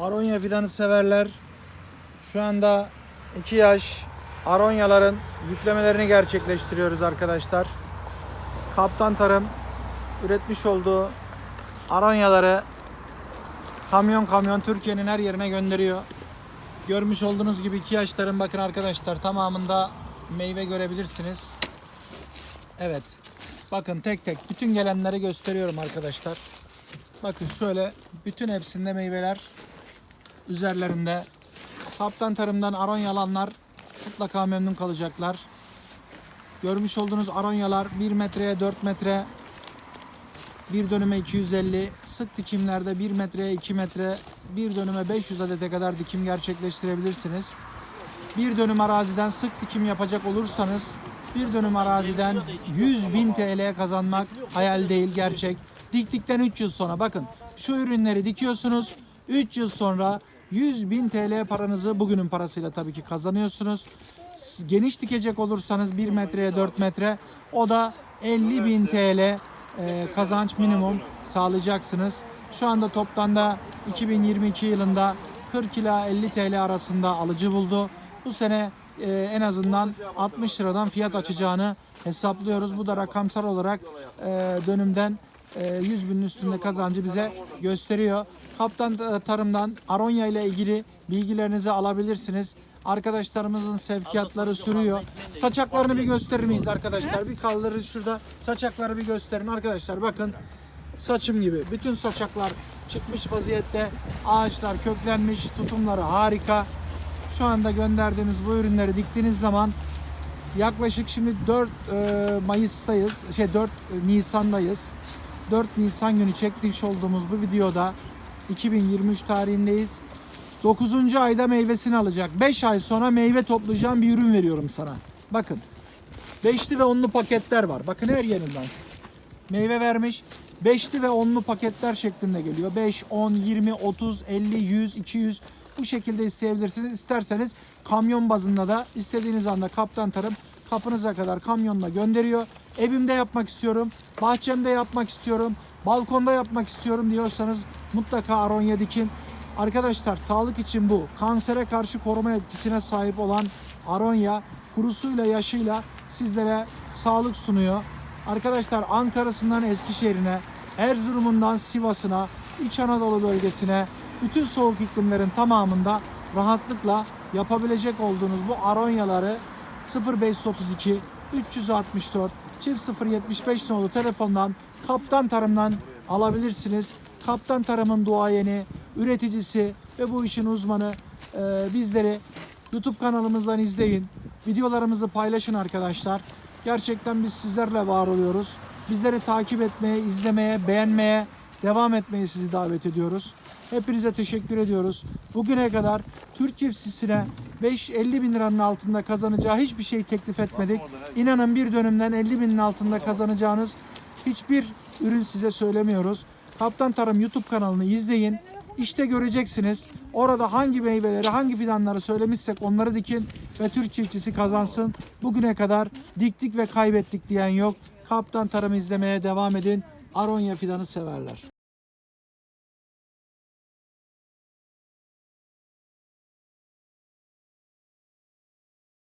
Aronya fidanı severler. Şu anda 2 yaş Aronyaların yüklemelerini gerçekleştiriyoruz arkadaşlar. Kaptan Tarım üretmiş olduğu Aronyaları kamyon kamyon Türkiye'nin her yerine gönderiyor. Görmüş olduğunuz gibi 2 yaşların bakın arkadaşlar tamamında meyve görebilirsiniz. Evet. Bakın tek tek bütün gelenleri gösteriyorum arkadaşlar. Bakın şöyle bütün hepsinde meyveler üzerlerinde. Kaptan tarımdan aronyalanlar mutlaka memnun kalacaklar. Görmüş olduğunuz aronyalar 1 metreye 4 metre, bir dönüme 250, sık dikimlerde 1 metreye 2 metre, bir dönüme 500 adete kadar dikim gerçekleştirebilirsiniz. Bir dönüm araziden sık dikim yapacak olursanız bir dönüm araziden 100 bin TL kazanmak hayal değil gerçek. Diktikten 3 yıl sonra bakın şu ürünleri dikiyorsunuz 3 yıl sonra 100 bin TL paranızı bugünün parasıyla tabii ki kazanıyorsunuz. Geniş dikecek olursanız 1 metreye 4 metre o da 50 bin TL e, kazanç minimum sağlayacaksınız. Şu anda toptan da 2022 yılında 40 ila 50 TL arasında alıcı buldu. Bu sene e, en azından 60 liradan fiyat açacağını hesaplıyoruz. Bu da rakamsal olarak e, dönümden 100 binin üstünde kazancı bize gösteriyor. Kaptan e, Tarım'dan Aronya ile ilgili bilgilerinizi alabilirsiniz. Arkadaşlarımızın sevkiyatları sürüyor. Saçaklarını bir gösterir miyiz arkadaşlar? Bir kaldırın şurada. Saçakları bir gösterin arkadaşlar. Bakın saçım gibi. Bütün saçaklar çıkmış vaziyette. Ağaçlar köklenmiş. Tutumları harika. Şu anda gönderdiğimiz bu ürünleri diktiğiniz zaman yaklaşık şimdi 4 e, Mayıs'tayız. Şey 4 Nisan'dayız. 4 Nisan günü çekmiş olduğumuz bu videoda 2023 tarihindeyiz. 9. ayda meyvesini alacak. 5 ay sonra meyve toplayacağım bir ürün veriyorum sana. Bakın. Beşli ve onlu paketler var. Bakın her yerinden. Meyve vermiş. Beşli ve onlu paketler şeklinde geliyor. 5, 10, 20, 30, 50, 100, 200 bu şekilde isteyebilirsiniz. İsterseniz kamyon bazında da istediğiniz anda kaptan tarım kapınıza kadar kamyonla gönderiyor. Evimde yapmak istiyorum, bahçemde yapmak istiyorum, balkonda yapmak istiyorum diyorsanız mutlaka aronya dikin. Arkadaşlar sağlık için bu. Kansere karşı koruma etkisine sahip olan aronya kurusuyla yaşıyla sizlere sağlık sunuyor. Arkadaşlar Ankara'sından Eskişehir'ine, Erzurum'undan Sivas'ına, İç Anadolu bölgesine, bütün soğuk iklimlerin tamamında rahatlıkla yapabilecek olduğunuz bu aronyaları 0532 364 çift 075 nolu telefondan Kaptan Tarım'dan alabilirsiniz. Kaptan Tarım'ın duayeni, üreticisi ve bu işin uzmanı e, bizleri YouTube kanalımızdan izleyin. Videolarımızı paylaşın arkadaşlar. Gerçekten biz sizlerle var oluyoruz. Bizleri takip etmeye, izlemeye, beğenmeye, devam etmeyi sizi davet ediyoruz. Hepinize teşekkür ediyoruz. Bugüne kadar Türk çiftçisine 5-50 bin liranın altında kazanacağı hiçbir şey teklif etmedik. İnanın bir dönümden 50 binin altında kazanacağınız hiçbir ürün size söylemiyoruz. Kaptan Tarım YouTube kanalını izleyin. İşte göreceksiniz. Orada hangi meyveleri, hangi fidanları söylemişsek onları dikin ve Türk çiftçisi kazansın. Bugüne kadar diktik ve kaybettik diyen yok. Kaptan Tarım izlemeye devam edin. Aronya fidanı severler.